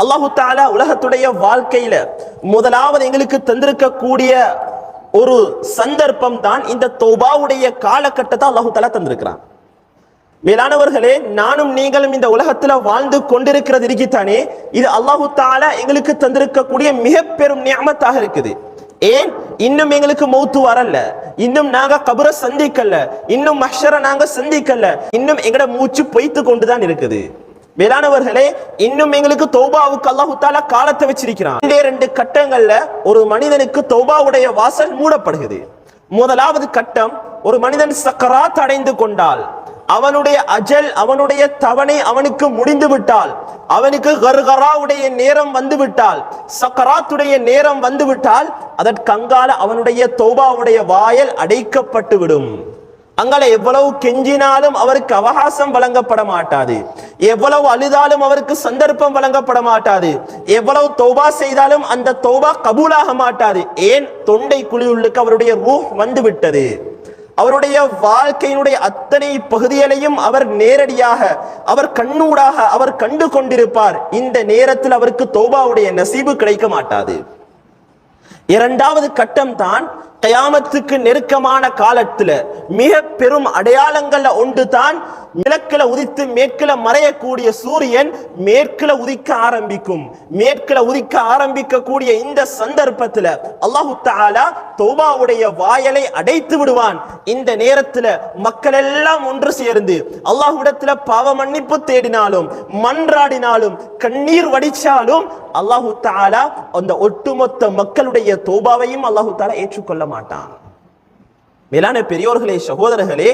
அல்லாஹு தாலா உலகத்துடைய வாழ்க்கையில முதலாவது எங்களுக்கு தந்திருக்கக்கூடிய ஒரு சந்தர்ப்பம் தான் இந்த தௌபாவுடைய காலகட்டத்தை அல்லாஹு தாலா தந்திருக்கிறான். மேலானவர்களே நானும் நீங்களும் இந்த உலகத்துல வாழ்ந்து கொண்டிருக்கிறது இருக்கித்தானே இது அல்லாஹு தாலா எங்களுக்கு தந்திருக்கக்கூடிய மிக பெரும் நியமத்தாக இருக்குது. ஏன்? இன்னும் எங்களுக்கு மௌத்து வரல. இன்னும் நாங்க கபரை சந்திக்கல. இன்னும் மஷரை நாங்க சந்திக்கல. இன்னும் எங்கட மூச்சு பொய்த்து கொண்டுதான் இருக்குது. மேலானவர்களே இன்னும் எங்களுக்கு தௌபாவுக்கு அல்லாஹு தாலா காலத்தை வச்சிருக்கிறான். இந்த ரெண்டு கட்டங்கள்ல ஒரு மனிதனுக்கு தௌபாவுடைய வாசல் மூடப்படுகிறது. முதலாவது கட்டம் ஒரு மனிதன் சக்கராத் அடைந்து கொண்டால் அவனுடைய அஜல் அவனுடைய தவணை அவனுக்கு முடிந்து விட்டால் அவனுக்கு கர்கராவுடைய நேரம் வந்து விட்டால் சக்கராத்துடைய நேரம் வந்து விட்டால் அதற்கங்கால அவனுடைய தௌபாவுடைய வாயல் அடைக்கப்பட்டு விடும் அங்கால எவ்வளவு கெஞ்சினாலும் அவருக்கு அவகாசம் வழங்கப்பட மாட்டாது. எவ்வளவு அழுதாலும் அவருக்கு சந்தர்ப்பம் வழங்கப்பட மாட்டாது எவ்வளவு தௌபா செய்தாலும் அந்த தௌபா கபூலாக மாட்டாது. ஏன்? தொண்டை குழியுள்ளுக்கு அவருடைய ரூஹ் வந்து விட்டது அவருடைய வாழ்க்கையினுடைய அத்தனை பகுதிகளையும் அவர் நேரடியாக அவர் கண்ணூடாக அவர் கண்டு கொண்டிருப்பார். இந்த நேரத்தில் அவருக்கு தௌபாவுடைய நசீபு கிடைக்க மாட்டாது. இரண்டாவது கட்டம் தான் கயாமத்துக்கு நெருக்கமான காலத்துல மிக பெரும் அடையாளங்கள்ல ஒன்று தான் கிழக்குல உதித்து மேற்குல மறையக்கூடிய சூரியன் மேற்கில உதிக்க ஆரம்பிக்கும். மேற்கில உதிக்க ஆரம்பிக்கக்கூடிய இந்த சந்தர்ப்பத்துல அல்லாஹு தாலா தௌபாவுடைய வாயலை அடைத்து விடுவான். இந்த நேரத்துல மக்கள் எல்லாம் ஒன்று சேர்ந்து அல்லாஹுடத்தில் பாவ மன்னிப்பு தேடினாலும் மன்றாடினாலும் கண்ணீர் வடிச்சாலும் அல்லாஹு தாலா அந்த ஒட்டுமொத்த மக்களுடைய தோபாவையும் அல்லாஹு தாலா ஏற்றுக்கொள்ள மாட்டான். மேலான பெரியோர்களே சகோதரர்களே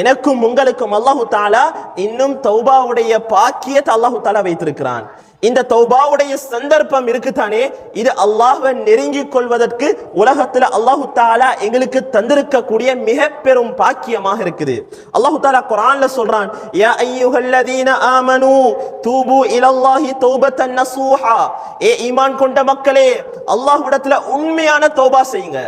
எனக்கும் உங்களுக்கும் அல்லாஹு தாலா இன்னும் தௌபாவுடைய பாக்கியத்தை அல்லாஹு தாலா வைத்திருக்கிறான். இந்த தௌபாவுடைய சந்தர்ப்பம் இருக்குதானே? இது அல்லாஹை நெருங்கிக் கொள்வதற்கு உலகத்துல அல்லாஹு தாலா எங்களுக்கு தந்திருக்கக்கூடிய மிக பெரும் பாக்கியமாக இருக்குது. அல்லாஹு தாலா குரான்ல சொல்றான் யா ஐயுஹல்லதீன ஆமனு தூபு இலல்லாஹி தௌபத்தன் நசூஹா. ஏ ஈமான் கொண்ட மக்களே அல்லாஹ்விடத்துல உண்மையான தௌபா செய்யுங்க.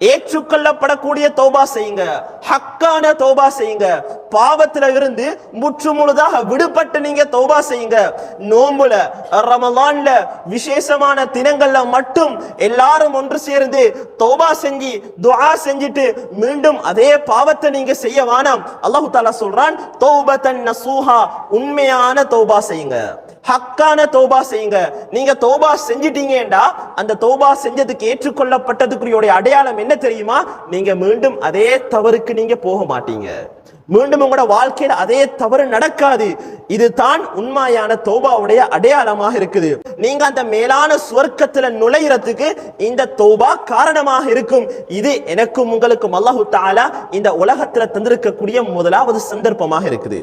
ஏற்றுக்கொள்ளப்படக்கூடிய தௌபா செய்யுங்க. ஹக்கான தௌபா செய்யுங்க. பாவத்துல இருந்து முற்று முழுதாக விடுபட்டு நீங்க தௌபா செய்யுங்க. நோம்புல ரமலான்ல விசேஷமான தினங்கள்ல மட்டும் எல்லாரும் ஒன்று சேர்ந்து தௌபா செஞ்சு துஆ செஞ்சுட்டு மீண்டும் அதே பாவத்தை நீங்க செய்ய வேணாம். அல்லாஹு தாலா சொல்றான் தௌபத்தன் நசூஹா உண்மையான தௌபா செய்யுங்க. ஹக்கான தோபா செய்யுங்க. நீங்க தோபா செஞ்சிட்டீங்கடா அந்த தோபா செஞ்சதுக்கு ஏற்றுக்கொள்ளப்பட்டதுக்குரிய அடையாளம் என்ன தெரியுமா? நீங்க மீண்டும் அதே தவறுக்கு நீங்க போக மாட்டீங்க. மீண்டும் உங்களோட வாழ்க்கையில அதே தவறு நடக்காது. இதுதான் உண்மையான தோபாவுடைய அடையாளமாக இருக்குது. நீங்க அந்த மேலான சுவர்க்கத்துல நுழையிறதுக்கு இந்த தோபா காரணமாக இருக்கும். இது எனக்கும் உங்களுக்கும் அல்லாஹு தாலா இந்த உலகத்துல தந்திருக்கக்கூடிய முதலாவது சந்தர்ப்பமாக இருக்குது.